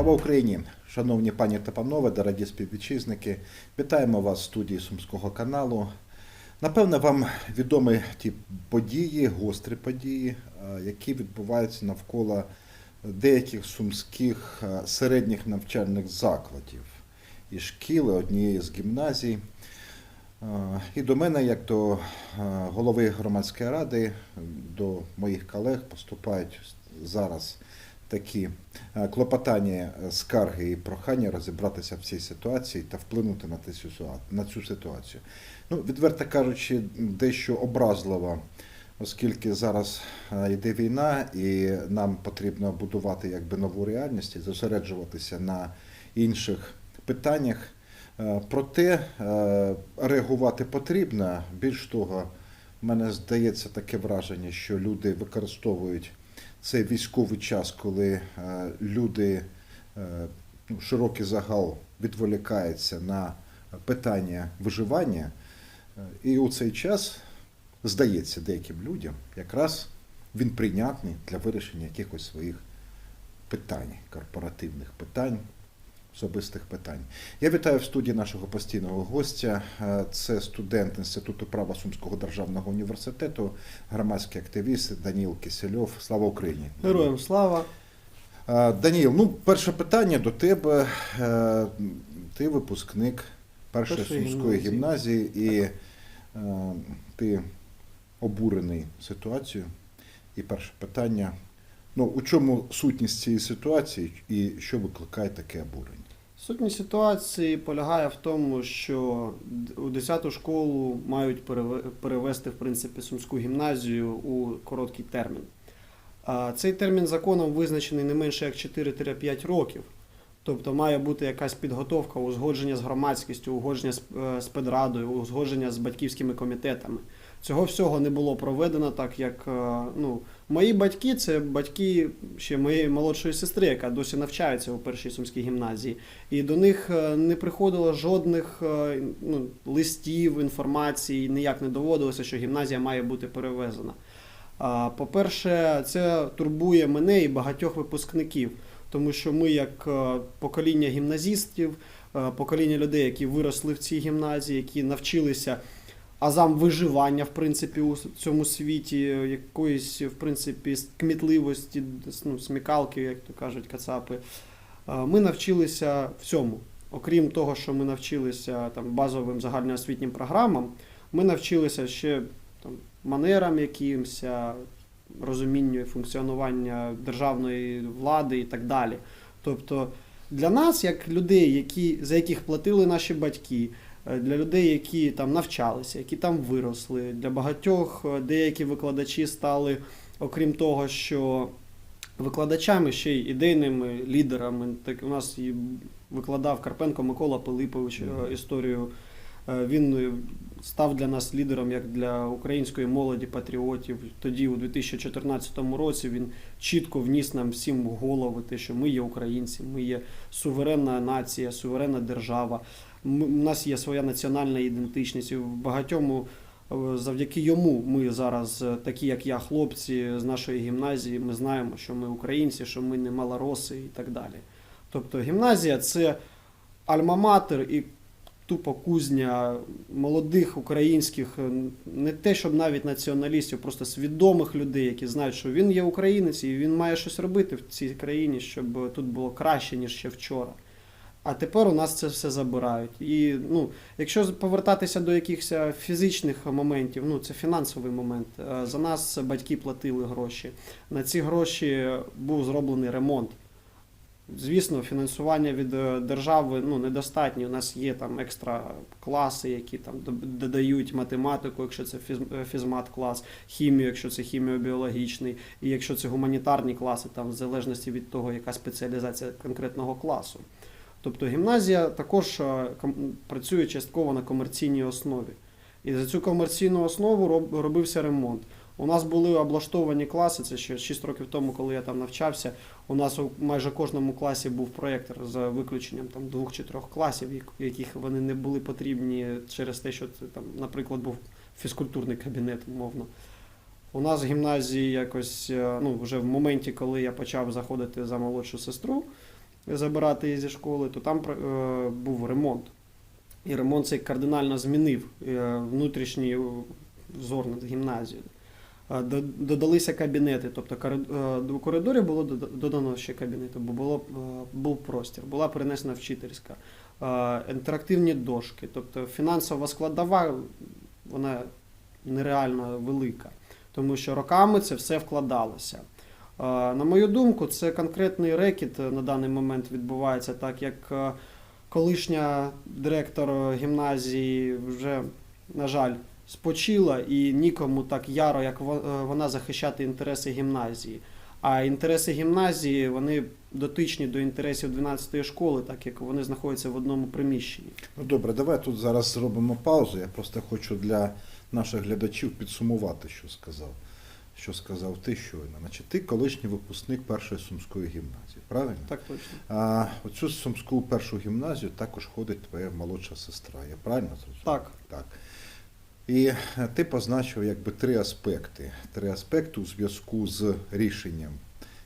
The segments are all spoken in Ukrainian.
Слава Україні! Шановні пані та панове, дорогі співвітчизники, вітаємо вас в студії Сумського каналу. Напевне, вам відомі ті події, гострі події, е, які відбуваються навколо деяких сумських е, середніх навчальних закладів і шкіл, однієї з гімназій. Е, І до мене, як до голови громадської ради, до моїх колег поступають зараз такі е, клопотання, е, скарги і прохання розібратися в цій ситуації та вплинути на цю, ситуацію. Ну, відверто кажучи, дещо образливо, оскільки зараз е, йде війна, і нам потрібно будувати якби нову реальність і зосереджуватися на інших питаннях. Проте реагувати потрібно. Більш того, мене здається таке враження, що люди використовують цей військовий час, коли е, люди, е, ну, широкий загал відволікається на питання виживання. Е, І у цей час, здається, деяким людям якраз він прийнятний для вирішення якихось своїх питань, корпоративних питань, особистих питань. Я вітаю в студії нашого постійного гостя. Е, Це студент Інституту права Сумського державного університету, громадський активіст Даніл Кисельов. Слава Україні! Героям слава. Е, Даніл, ну перше питання до тебе. Е, Ти випускник першої Першої сумської гімназії. і ти обурений ситуацією. І перше питання. Ну, у чому сутність цієї ситуації і що викликає таке обурення? Сутність ситуації полягає в тому, що у 10-ту школу мають переве- перевести в принципі сумську гімназію у короткий термін. Цей термін законом визначений не менше як 4-5 років. Тобто має бути якась підготовка, узгодження з громадськістю, узгодження е, з педрадою, узгодження з батьківськими комітетами. Цього всього не було проведено, так як е, ну, мої батьки це батьки ще моєї молодшої сестри, яка досі навчається у першій сумській гімназії. І до них е, не приходило жодних е, ну, листів, інформації, ніяк не доводилося, що гімназія має бути перевезена. По-перше, це турбує мене і багатьох випускників, тому що ми, як покоління гімназістів, покоління людей, які виросли в цій гімназії, які навчилися азам виживання, в принципі, у цьому світі, е, якоїсь, в принципі, кмітливості, ну, смікалки, як то кажуть, кацапи. Е, Ми навчилися всьому. Окрім того, що ми навчилися там, базовим загальноосвітнім програмам, ми навчилися ще там, манерам якимось, розумінню функціонування державної влади і так далі. Тобто для нас, як людей, які, за яких платили наші батьки, для людей, які там навчалися, які там виросли, для багатьох е, деякі викладачі стали, окрім того, що викладачами ще й ідейними лідерами. Так у нас і викладав Карпенко Микола Пилипович е, історію. Е, Він е, став для нас лідером як для української молоді патріотів. Тоді, у 2014 році, він чітко вніс нам всім в голови те, що ми є українці, ми є суверенна нація, суверенна держава. У нас є своя національна ідентичність. І в багатьому е, завдяки йому ми зараз, е, такі як я, хлопці з нашої гімназії, ми знаємо, що ми українці, що ми не малороси і так далі. Тобто гімназія це альма-матер і тупо кузня молодих українських, е, не те, щоб навіть націоналістів, просто свідомих людей, які знають, що він є українець і він має щось робити в цій країні, щоб тут було краще, ніж ще вчора. А тепер у нас це все забирають. І ну, якщо повертатися до якихось е, фізичних моментів, ну це фінансовий момент. Е, За нас батьки платили гроші. На ці гроші був зроблений ремонт. Звісно, фінансування від е, держави ну, недостатньо. У нас є там екстра класи, які там додають математику, якщо це фіз- е, фізмат-клас, хімію, якщо це хіміобіологічний, і якщо це гуманітарні класи, там в залежності від того, яка спеціалізація конкретного класу. Тобто гімназія також е, працює частково на комерційній основі. І за цю комерційну основу робився ремонт. У нас були облаштовані класи, це ще 6 років тому, коли я там навчався. У нас у майже кожному класі був проєктор за виключенням там двох чи трьох класів, яких вони не були потрібні через те, що це там, наприклад, був фізкультурний кабінет, умовно. У нас в гімназії якось, е, ну, вже в моменті, коли я почав заходити за молодшу сестру, забирати її зі школи, то там е, був ремонт. І ремонт цей кардинально змінив е, внутрішній е, взор над гімназією. Е, Додалися кабінети, тобто е, до коридорів було додано ще кабінети, бо було, е, був простір, була перенесена вчительська, е, інтерактивні дошки, тобто фінансова складова, вона нереально велика, тому що роками це все вкладалося. Е, На мою думку, це конкретний рекет е, на даний момент відбувається, так як е, колишня директор гімназії вже, на жаль, спочила і нікому так яро, як во- е, вона захищати інтереси гімназії. А інтереси гімназії вони дотичні до інтересів 12-ї школи, так як вони знаходяться в одному приміщенні. Ну добре, давай тут зараз зробимо паузу. Я просто хочу для наших глядачів підсумувати, що сказав. Що сказав ти щойно. Значить, ти колишній випускник першої сумської гімназії, правильно? Так точно. А оцю сумську першу гімназію також ходить твоя молодша сестра. Я правильно зрозумів? Так. Так. І е, ти позначив якби три аспекти. Три аспекти у зв'язку з рішенням.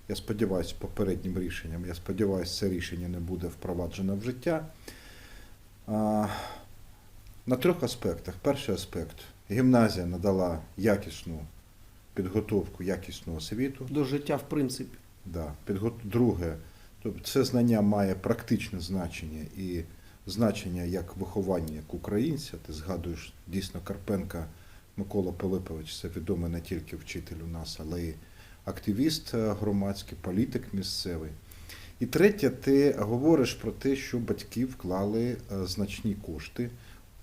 Я сподіваюся, попереднім рішенням. Я сподіваюся, це рішення не буде впроваджено в життя. А, на трьох аспектах. Перший аспект. Гімназія надала якісну підготовку, якісну освіту. До життя, в принципі. Да. Друге, тобто це знання має практичне значення і значення як виховання, як українця. Ти згадуєш дійсно Карпенка Микола Пилипович, це відомий не тільки вчитель у нас, але й активіст е, громадський, політик місцевий. І третє, ти говориш про те, що батьки вклали е, значні кошти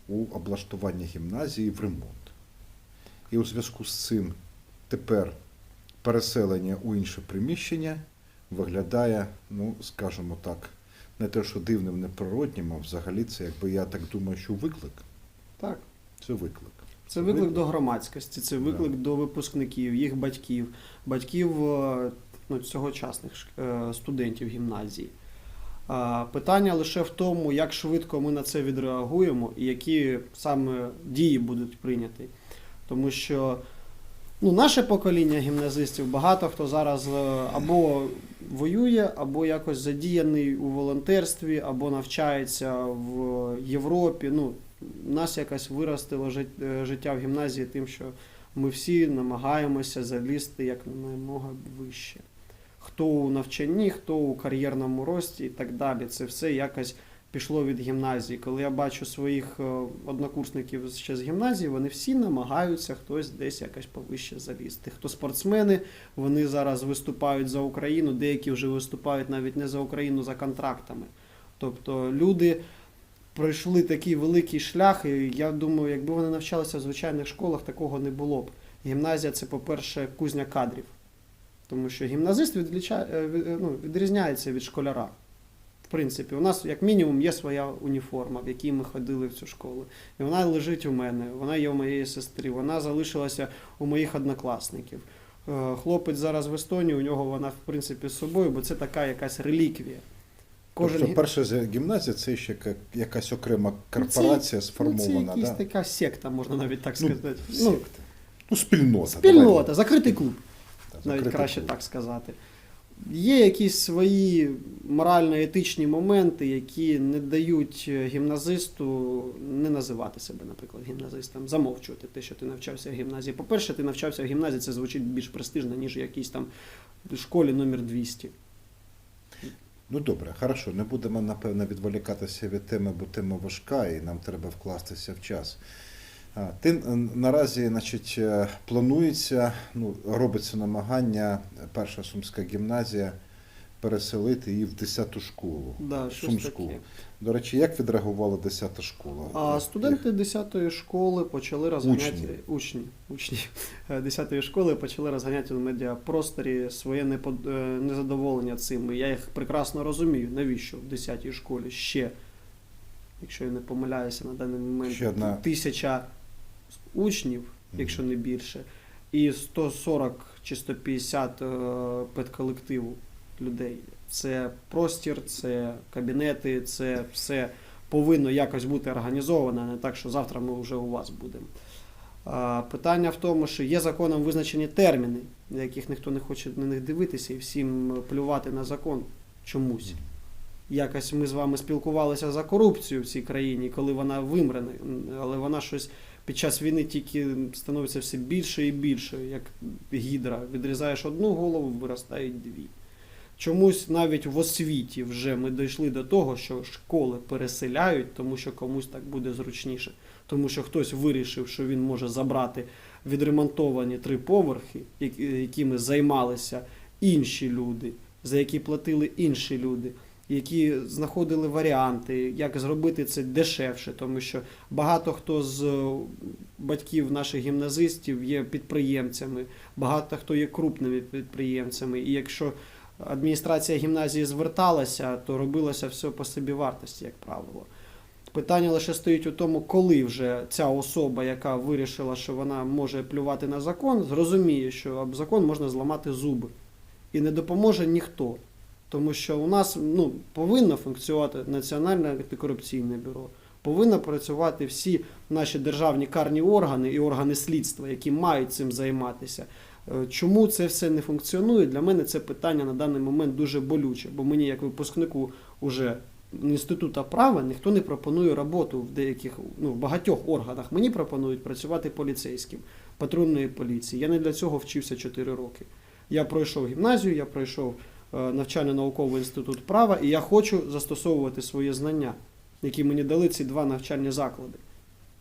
у облаштування гімназії в ремонт. І у зв'язку з цим тепер переселення у інше приміщення виглядає, ну, скажімо так, не те, що дивним, неприроднім, а взагалі це, якби я так думаю, що виклик. Так. Це виклик. Це виклик до громадськості, це виклик до випускників, їх батьків, батьків е, ну, цьогочасних е, студентів гімназії. Питання лише в тому, як швидко ми на це відреагуємо і які саме дії будуть прийняті. Тому що ну, наше покоління гімназистів, багато хто зараз е, або воює, або якось задіяний у волонтерстві, або навчається в Європі. Ну, нас якось виростило е, життя в гімназії тим, що ми всі намагаємося залізти як намога вище. Хто у навчанні, хто у кар'єрному рості і так далі. Це все якось пішло від гімназії. Коли я бачу своїх е, однокурсників ще з гімназії, вони всі намагаються хтось десь якось повище залізти. Хто спортсмени, вони зараз виступають за Україну, деякі вже виступають навіть не за Україну, за контрактами. Тобто люди пройшли такий великий шлях, і я думаю, якби вони навчалися в звичайних школах, такого не було б. Гімназія це, по-перше, кузня кадрів. Тому що гімназист е, е, ну, відрізняється від школяра. Принципі, у нас, як мінімум, є своя уніформа, в якій ми ходили в цю школу. І вона лежить у мене, вона є у моєї сестри, вона залишилася у моїх однокласників. Е, Хлопець зараз в Естонії, у нього вона, в принципі, з собою, бо це така якась реліквія. Кожен тобто, перша гімназія це ще якась окрема корпорація Ну, сформована. це якась да? така секта, можна навіть так Ну, сказати. Ну, секта. Ну, спільнота. спільнота, давай. закритий клуб, навіть краще клуб. так сказати. Є якісь свої морально-етичні моменти, які не дають е, гімназисту не називати себе, наприклад, гімназистом, замовчувати те, що ти навчався в гімназії. По-перше, ти навчався в гімназії, це звучить більш престижно, ніж в якійсь там школі номер 200. Ну добре, хорошо, не будемо напевно відволікатися від теми, бо тема важка і нам треба вкластися в час. Ти е, наразі, значить, е, планується, ну, робиться намагання, е, перша сумська гімназія переселити її в 10-ту школу. Да, Сумську. таке. До речі, як відреагувала 10-та школа? А студенти 10-ї школи почали розганяти Учні. учні, учні е, 10-ї школи почали розганяти в медіапросторі своє непод- незадоволення цим. Я їх прекрасно розумію, навіщо в 10-й школі ще, якщо я не помиляюся на даний момент, Ще одна- тисяча учнів, якщо не більше, і 140 чи 150 е, педколективу людей. Це простір, це кабінети, це все повинно якось бути організовано, не так, що завтра ми вже у вас будемо. Питання в тому, що є законом визначені терміни, на яких ніхто не хоче на них дивитися, і всім плювати на закон чомусь. Якось ми з вами спілкувалися за корупцію в цій країні, коли вона вимре, але вона щось під час війни тільки становиться все більше і більше, як гідра. Відрізаєш одну голову, виростають дві. Чомусь навіть в освіті вже ми дійшли до того, що школи переселяють, тому що комусь так буде зручніше. Тому що хтось вирішив, що він може забрати відремонтовані три поверхи, якими займалися інші люди, за які платили інші люди, які знаходили варіанти, як зробити це дешевше, тому що багато хто з е, батьків наших гімназистів є підприємцями, багато хто є крупними підприємцями. І якщо адміністрація гімназії зверталася, то робилося все по собі вартості, як правило. Питання лише стоїть у тому, коли вже ця особа, яка вирішила, що вона може плювати на закон, зрозуміє, що об закон можна зламати зуби. І не допоможе ніхто. Тому що у нас ну, повинно функціонувати Національне антикорупційне бюро, повинно працювати всі наші державні карні органи і органи слідства, які мають цим займатися. Е, Чому це все не функціонує? Для мене це питання на даний момент дуже болюче, бо мені, як випускнику уже інституту права, ніхто не пропонує роботу в деяких, ну, в багатьох органах. Мені пропонують працювати поліцейським, патрульної поліції. Я не для цього вчився 4 роки. Я пройшов гімназію, я пройшов навчально-науковий інститут права, і я хочу застосовувати свої знання, які мені дали ці два навчальні заклади.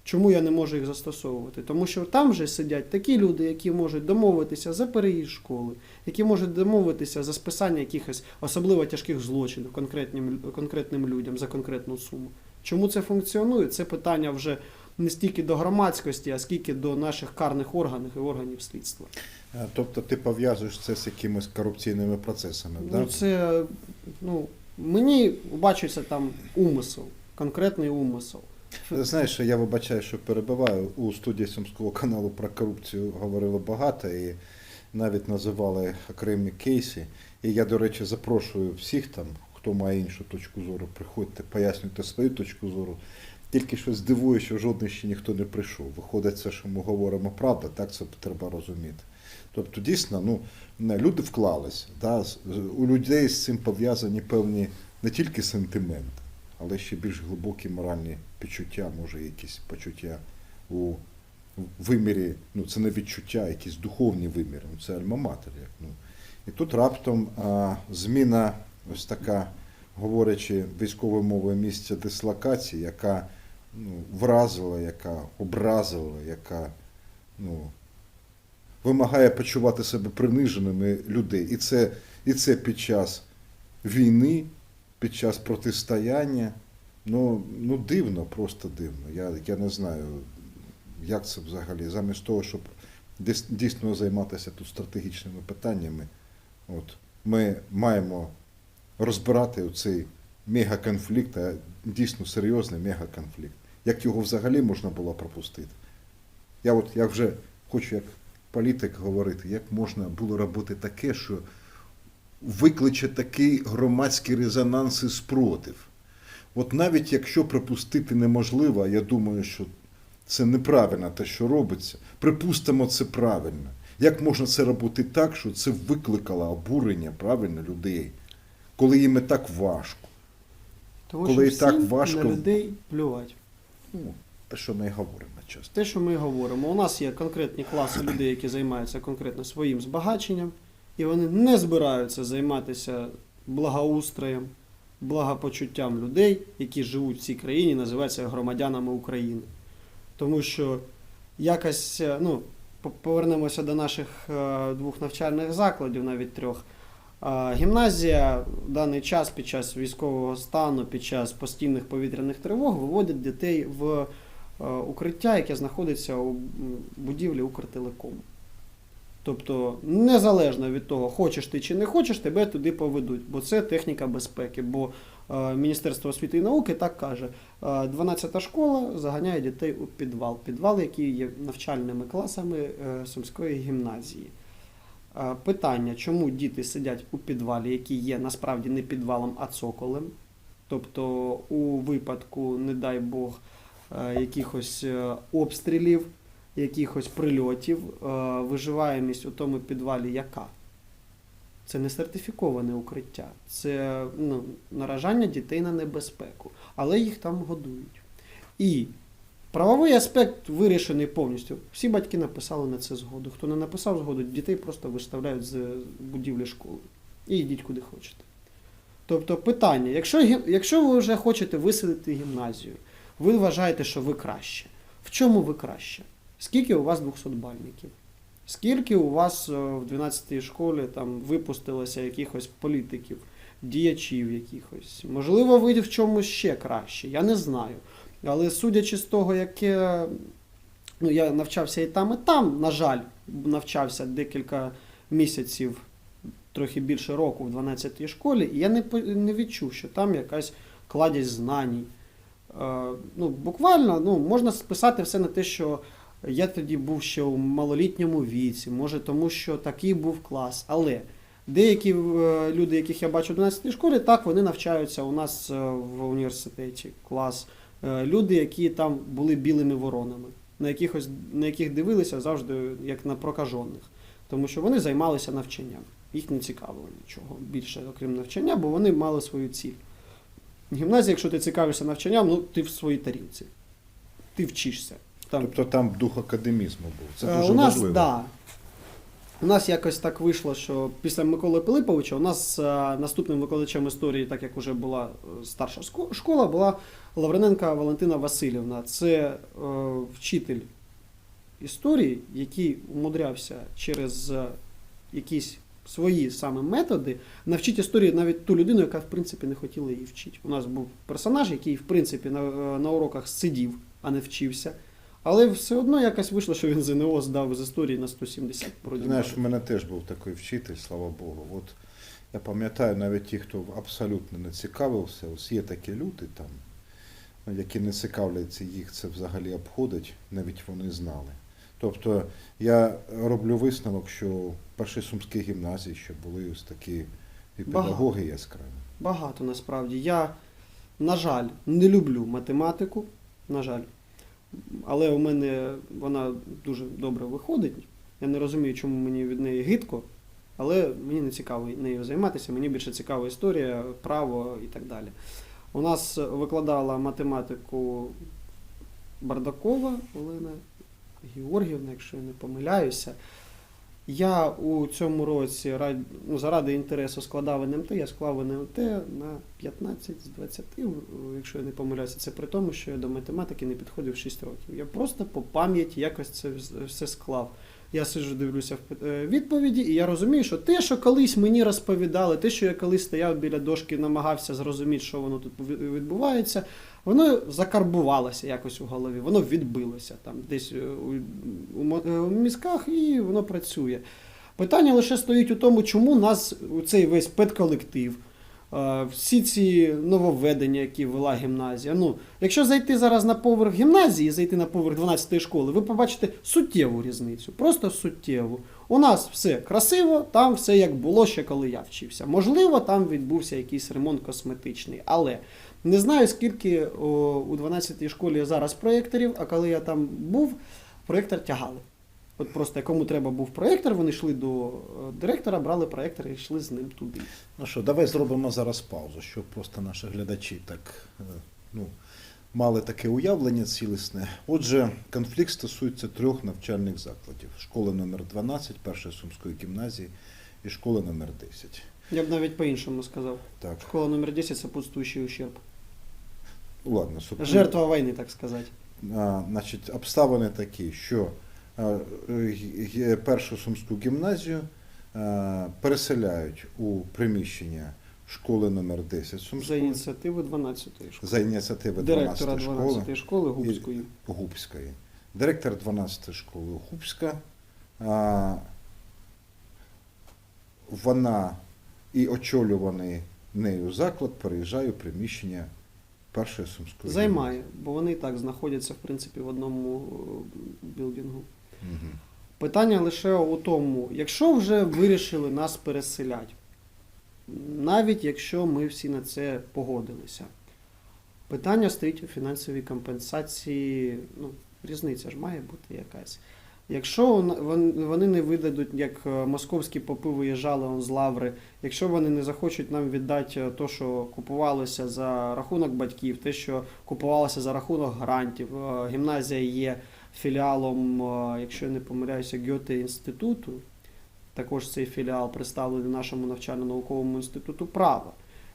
Чому я не можу їх застосовувати? Тому що там вже сидять такі люди, які можуть домовитися за переїзд школи, які можуть домовитися за списання якихось особливо тяжких злочинів конкретним, конкретним людям за конкретну суму. Чому це функціонує? Це питання вже не стільки до громадськості, а скільки до наших карних органів і органів слідства. Е, Тобто ти пов'язуєш це з якимись корупційними процесами, Ну, да? це ну, мені бачиться там умисел, конкретний умисел. Знаєш, я вибачаю, що перебиваю. У студії Сумського каналу про корупцію говорили багато і навіть називали окремі кейси. І я, до речі, запрошую всіх там, хто має іншу точку зору, приходьте, пояснюйте свою точку зору. Тільки щось дивує, що жодний ще ніхто не прийшов. Виходить, це, що ми говоримо правда, так це треба розуміти. Тобто, дійсно, ну, люди вклалися. Да? У людей з цим пов'язані певні не тільки сентименти, але ще більш глибокі моральні почуття, може, якісь почуття у вимірі, ну це не відчуття, якісь духовні виміри, ну це альма-матер. Ну. І тут раптом а, зміна, ось така, говорячи військовою мовою місця дислокації, яка ну, вразила, яка образила, яка ну, вимагає почувати себе приниженими людей. І це, і це під час війни, під час протистояння. Ну, ну дивно, просто дивно. Я, я не знаю, як це взагалі. Замість того, щоб дійсно займатися тут стратегічними питаннями, от, ми маємо розбирати цей мегаконфлікт, а дійсно серйозний мегаконфлікт. Як його взагалі можна було пропустити? Я от я вже хочу як політик говорити, як можна було робити таке, що викличе такий громадський резонанс і спротив. От навіть якщо припустити неможливо, я думаю, що це неправильно те, що робиться, припустимо, це правильно. Як можна це робити так, що це викликало обурення правильно людей, коли їм і так важко? Тому Коли що і так важко- на людей плювати. Те, що ми говоримо часто. Те, що ми говоримо, у нас є конкретні класи людей, які займаються конкретно своїм збагаченням, і вони не збираються займатися благоустроєм, благопочуттям людей, які живуть в цій країні, називаються громадянами України. Тому що якось, е, ну, повернемося до наших е, двох навчальних закладів, навіть трьох. Гімназія в даний час під час військового стану, під час постійних повітряних тривог виводить дітей в е, укриття, яке знаходиться у будівлі Укртелекому. Тобто, незалежно від того, хочеш ти чи не хочеш, тебе туди поведуть, бо це техніка безпеки. Бо е, Міністерство освіти і науки так каже: е, 12-та школа заганяє дітей у підвал. Підвал, який є навчальними класами е, Сумської гімназії. Е, Питання, чому діти сидять у підвалі, який є насправді не підвалом, а цоколем. Тобто, у випадку, не дай Бог, е, якихось е, обстрілів, якихось прильотів, е, виживаємість у тому підвалі яка? Це не сертифіковане укриття, це ну, наражання дітей на небезпеку, але їх там годують. І правовий аспект вирішений повністю. Всі батьки написали на це згоду. Хто не написав згоду, дітей просто виставляють з будівлі школи. І йдіть куди хочете. Тобто питання, якщо, якщо ви вже хочете виселити гімназію, ви вважаєте, що ви краще. В чому ви краще? Скільки у вас 200-бальників? Скільки у вас е, в 12-й школі там випустилося якихось політиків, діячів якихось? Можливо, ви в чомусь ще краще, я не знаю. Але судячи з того, яке ну, я навчався і там, і там, на жаль, навчався декілька місяців, трохи більше року в 12-й школі, і я не, не відчув, що там якась кладість знань. Е, ну, буквально ну, можна списати все на те, що я тоді був ще у малолітньому віці, може тому, що такий був клас. Але деякі е, люди, яких я бачу в 12 школі, так вони навчаються у нас е, в університеті клас. Люди, які там були білими воронами, на, якихось, на яких дивилися завжди як на прокажених. Тому що вони займалися навчанням. Їх не цікавило нічого більше, окрім навчання, бо вони мали свою ціль. Гімназія, якщо ти цікавишся навчанням, ну ти в своїй тарілці. Ти вчишся. Там Тобто там дух академізму був. Це Е, дуже у нас, важливо. Да. У нас якось так вийшло, що після Миколи Пилиповича у нас е, наступним викладачем історії, так як вже була е, старша школа, була Лавриненка Валентина Васильівна. Це е, вчитель історії, який умудрявся через якісь свої саме методи навчити історії навіть ту людину, яка в принципі не хотіла її вчити. У нас був персонаж, який в принципі на, на уроках сидів, а не вчився. Але все одно якось вийшло, що він ЗНО здав з історії на 170 вроді Знаєш, в мене теж був такий вчитель, слава Богу. От я пам'ятаю навіть ті, хто абсолютно не цікавився, ось є такі люди там, які не цікавляться, їх це взагалі обходить, навіть вони знали. Тобто я роблю висновок, що в першій сумській гімназії ще були ось такі і педагоги яскраві. Багато насправді. Я, на жаль, не люблю математику. На жаль. Але у мене вона дуже добре виходить. Я не розумію, чому мені від неї гидко, але мені не цікаво нею займатися. Мені більше цікава історія, право і так далі. У нас викладала математику Бардакова Олена Георгівна, якщо я не помиляюся. Я у цьому році ну, заради інтересу складав НМТ, я склав НМТ на 15 з 20, якщо я не помиляюся. Це при тому, що я до математики не підходив 6 років. Я просто по пам'яті якось це все склав. Я сиджу, дивлюся в е, відповіді, і я розумію, що те, що колись мені розповідали, те, що я колись стояв біля дошки, намагався зрозуміти, що воно тут відбувається, воно закарбувалося якось у голові, воно відбилося там десь е, у, у, е, у мізках і воно працює. Питання лише стоїть у тому, чому нас цей весь педколектив, всі ці нововведення, які вела гімназія. Ну, якщо зайти зараз на поверх гімназії, зайти на поверх 12 школи, ви побачите суттєву різницю, просто суттєву. У нас все красиво, там все як було ще коли я вчився. Можливо, там відбувся якийсь ремонт косметичний, але не знаю, скільки о, у 12-й школі зараз проєкторів, а коли я там був, проєктор тягали. От просто кому треба був проєктор, вони йшли до е, директора, брали проєктор і йшли з ним туди. Ну що, давай зробимо зараз паузу, щоб просто наші глядачі так е, ну, мали таке уявлення цілісне. Отже, конфлікт стосується трьох навчальних закладів: школи номер 12 першої сумської гімназії і школи номер 10. Я б навіть по-іншому сказав. Так, Школа номер 10 сопутствующий ущерб. ладно, супер. Жертва війни, так сказати. А, значить, обставини такі, що першу сумську гімназію переселяють у приміщення школи номер 10 За ініціативи 12-ї школи. за ініціативи 12 школи 12-ї школи Губської. Губської. Директор 12 школи Губська. Вона і очолюваний нею заклад переїжджає у приміщення першої сумської. Займає, бо вони і так знаходяться, в принципі, в одному е, білдингу. Угу. Питання лише у тому, якщо вже вирішили нас переселяти, навіть якщо ми всі на це погодилися, питання стоїть у фінансовій компенсації, ну, різниця ж має бути якась. Якщо вон- вон- вони не видадуть, як е, московські попи виїжджали з лаври, якщо вони не захочуть нам віддати е, то, що купувалося за рахунок батьків, те, що купувалося за рахунок грантів, е, гімназія є філіалом, е, якщо я не помиляюся, Гьоте інституту. Також цей філіал представлений нашому навчально-науковому інституту права.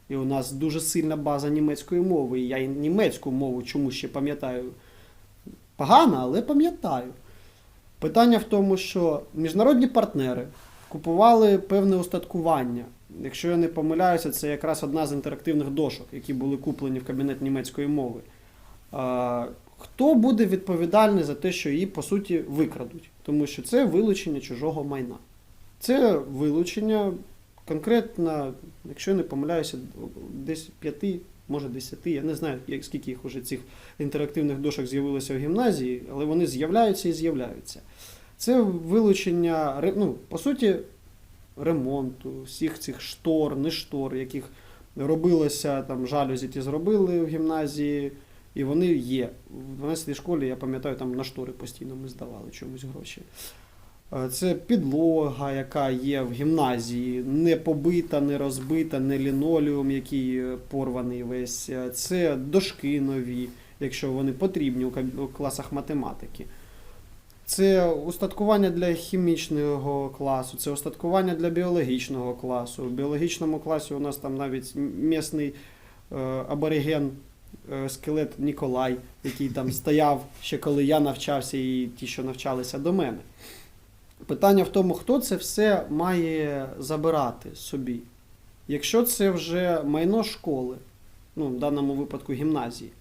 І у нас дуже сильна база німецької мови. І я німецьку мову чому ще пам'ятаю погано, але пам'ятаю. Питання в тому, що міжнародні партнери купували певне устаткування. Якщо я не помиляюся, це якраз одна з інтерактивних дошок, які були куплені в кабінет німецької мови. Хто буде відповідальний за те, що її по суті викрадуть? Тому що це вилучення чужого майна. Це вилучення конкретно, якщо я не помиляюся, десь п'яти, може десяти, я не знаю, скільки їх уже цих інтерактивних дошок з'явилося в гімназії, але вони з'являються і з'являються. Це вилучення, ну, по суті, ремонту, всіх цих штор, не штор, яких робилося там жалюзі ті зробили в гімназії, і вони є. В 12 школі, я пам'ятаю, там на штори постійно ми здавали чомусь гроші. Е, Це підлога, яка є в гімназії, не побита, не розбита, не лінолеум, який е, порваний весь. Е, Це дошки нові, якщо вони потрібні у класах математики. Це устаткування для хімічного класу, це устаткування для біологічного класу. У біологічному класі у нас там навіть місний абориген, скелет Ніколай, який там стояв ще коли я навчався, і ті, що навчалися до мене. Питання в тому, хто це все має забирати собі. Якщо це вже майно школи, ну, в даному випадку гімназії,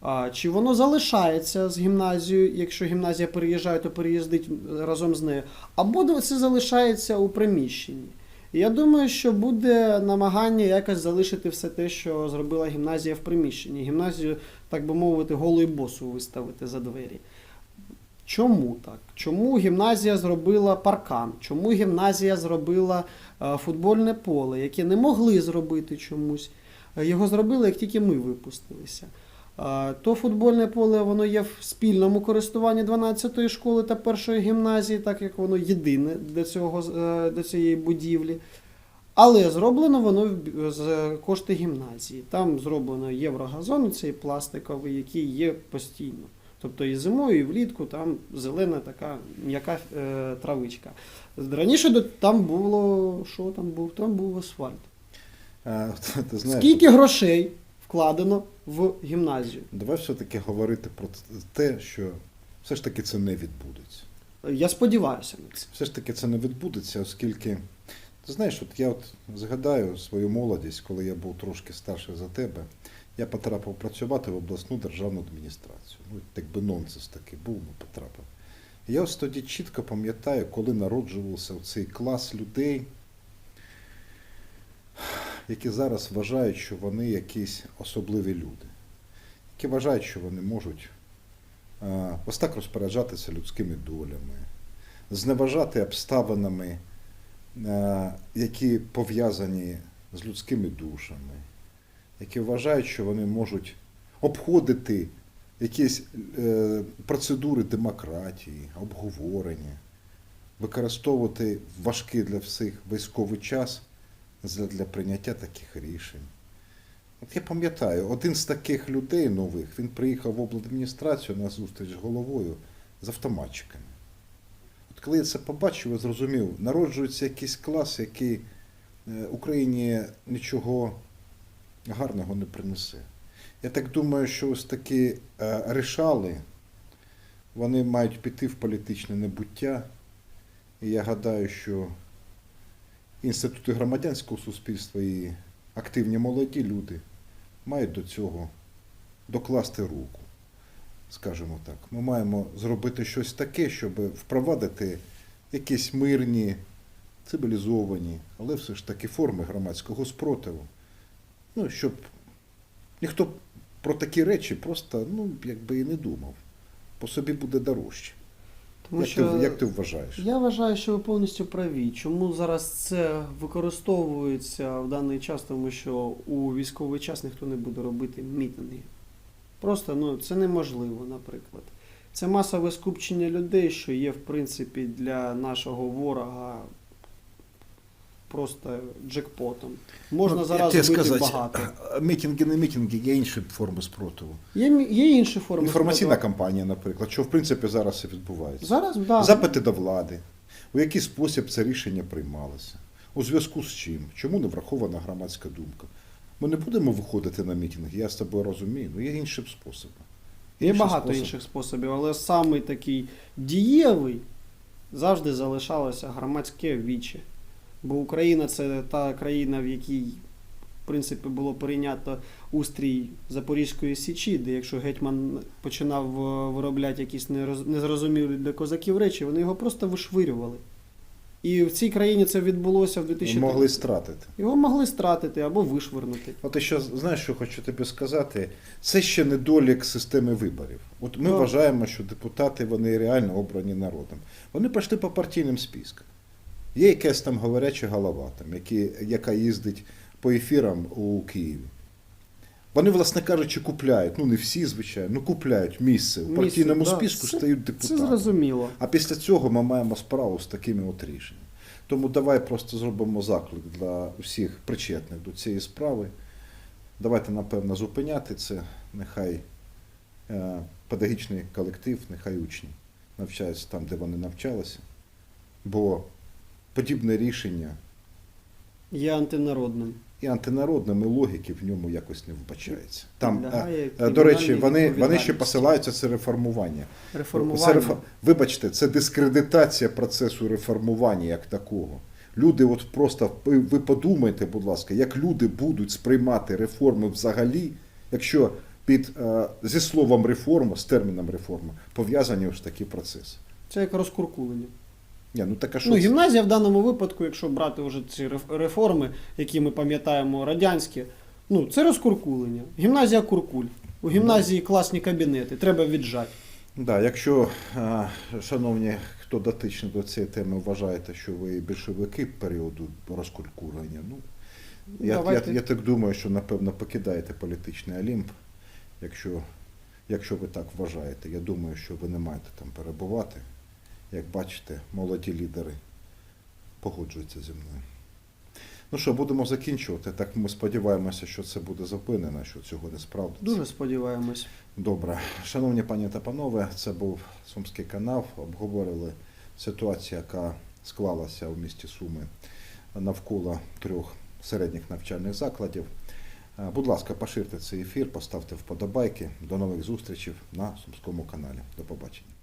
а, чи воно залишається з гімназією, якщо гімназія переїжджає, то переїздить разом з нею, або це залишається у приміщенні. Я думаю, що буде намагання якось залишити все те, що зробила гімназія в приміщенні. Гімназію, так би мовити, голою босу виставити за двері. Чому так? Чому гімназія зробила паркан? Чому гімназія зробила е, футбольне поле, яке не могли зробити чомусь? Е, Його зробили, як тільки ми випустилися. Е, То футбольне поле воно є в спільному користуванні 12-ї школи та першої гімназії, так як воно єдине до, цього, е, до цієї будівлі. Але зроблено воно з кошти гімназії. Там зроблено єврогазон, цей пластиковий, який є постійно. Тобто і зимою, і влітку там зелена така м'яка е, травичка. Раніше там було. Що там був? Там був асфальт. Е, ти- Ти знаєш, Скільки грошей вкладено в гімназію? давай все-таки говорити про те, що все ж таки це не відбудеться. Я сподіваюся на це. Все ж таки це не відбудеться, оскільки, ти знаєш, от я от згадаю свою молодість, коли я був трошки старший за тебе, я потрапив працювати в обласну державну адміністрацію. Ну, так би нонсенс такий був, ну потрапив. Я ось тоді чітко пам'ятаю, коли народжувався цей клас людей, які зараз вважають, що вони якісь особливі люди, які вважають, що вони можуть е, ось так розпоряджатися людськими долями, зневажати обставинами, е, які пов'язані з людськими душами, які вважають, що вони можуть обходити якісь е, процедури демократії, обговорення, використовувати важкий для всіх військовий час для, прийняття таких рішень. От я пам'ятаю, один з таких людей нових, він приїхав в обладміністрацію на зустріч з головою з автоматчиками. От коли я це побачив, я зрозумів, народжується якийсь клас, який е, Україні нічого гарного не принесе. Я так думаю, що ось такі е, рішали, вони мають піти в політичне небуття. І я гадаю, що інститути громадянського суспільства і активні молоді люди мають до цього докласти руку, скажімо так. Ми маємо зробити щось таке, щоб впровадити якісь мирні, цивілізовані, але все ж таки форми громадського спротиву. Ну, щоб ніхто про такі речі просто ну, якби і не думав. По собі буде дорожче. Тому як, що ти, як ти вважаєш? Я вважаю, що ви повністю праві. Чому зараз це використовується в даний час? Тому що у військовий час ніхто не буде робити мітинги. Просто ну, це неможливо, наприклад. Це масове скупчення людей, що є, в принципі, для нашого ворога просто джекпотом. Можна Ну, зараз бити тебе багато. Мітинги, не мітинги, є інші форми спротиву. Є, є інші форми. Інформаційна спротиву. кампанія, наприклад, що в принципі зараз і відбувається. Зараз, да. Запити до влади, у який спосіб це рішення приймалося, у зв'язку з чим, чому не врахована громадська думка. Ми не будемо виходити на мітинги, я з тобою розумію, але є інші способи. Є Інші багато способи. інших способів, але самий такий дієвий завжди залишалося громадське віче. Бо Україна це та країна, в якій, в принципі, було прийнято устрій Запорізької Січі, де якщо гетьман починав е, виробляти якісь незрозумілі для козаків речі, вони його просто вишвирювали. І в цій країні це відбулося в 2000 Могли стратити. Його могли стратити або вишвирнути. От ще знаєш, що хочу тобі сказати, це ще недолік системи виборів. От ми Ну. вважаємо, що депутати вони реально обрані народом. Вони пішли по партійним спискам. Є якась там говоряча голова, там, які, яка їздить по ефірам у Києві. Вони, власне кажучи, купляють, ну не всі, звичайно, ну купляють місце Місце, партійному да. списку, Це- стають Це зрозуміло. А після цього ми маємо справу з такими от рішеннями. Тому давай просто зробимо заклик для всіх причетних до цієї справи. Давайте, напевно, зупиняти це. Нехай е, педагогічний колектив, нехай учні навчаються там, де вони навчалися. Бо подібне рішення Є антинародним. і антинародним, і логіки в ньому якось не вбачається. Там, Підлягає е, е, до речі, вони, вони ще посилаються це реформування. Це Реформування. рефо- Вибачте, це дискредитація процесу реформування як такого. Люди, от просто ви ви подумайте, будь ласка, як люди будуть сприймати реформи взагалі, якщо під е, зі словом реформа, з терміном реформа, пов'язані ось такі процеси. Це як розкуркулення. Ні, ну так а що Ну, це? гімназія в даному випадку, якщо брати вже ці реф- реформи, які ми пам'ятаємо радянські, ну це розкуркулення. Гімназія куркуль. У гімназії класні кабінети, треба віджати. Да, якщо, шановні, хто дотичний до цієї теми, вважаєте, що ви більшовики періоду розкулькурення, ну, я, я, я так думаю, що напевно покидаєте політичний Олімп, якщо, якщо ви так вважаєте. Я думаю, що ви не маєте там перебувати. Як бачите, молоді лідери погоджуються зі мною. Ну що, будемо закінчувати. Так ми сподіваємося, що це буде зупинено, що цього не справдиться. Дуже сподіваємось. Добре, шановні пані та панове, це був Сумський канал. Обговорили ситуацію, яка склалася у місті Суми навколо трьох середніх навчальних закладів. Е, Будь ласка, поширте цей ефір, поставте вподобайки. До нових зустрічей на Сумському каналі. До побачення.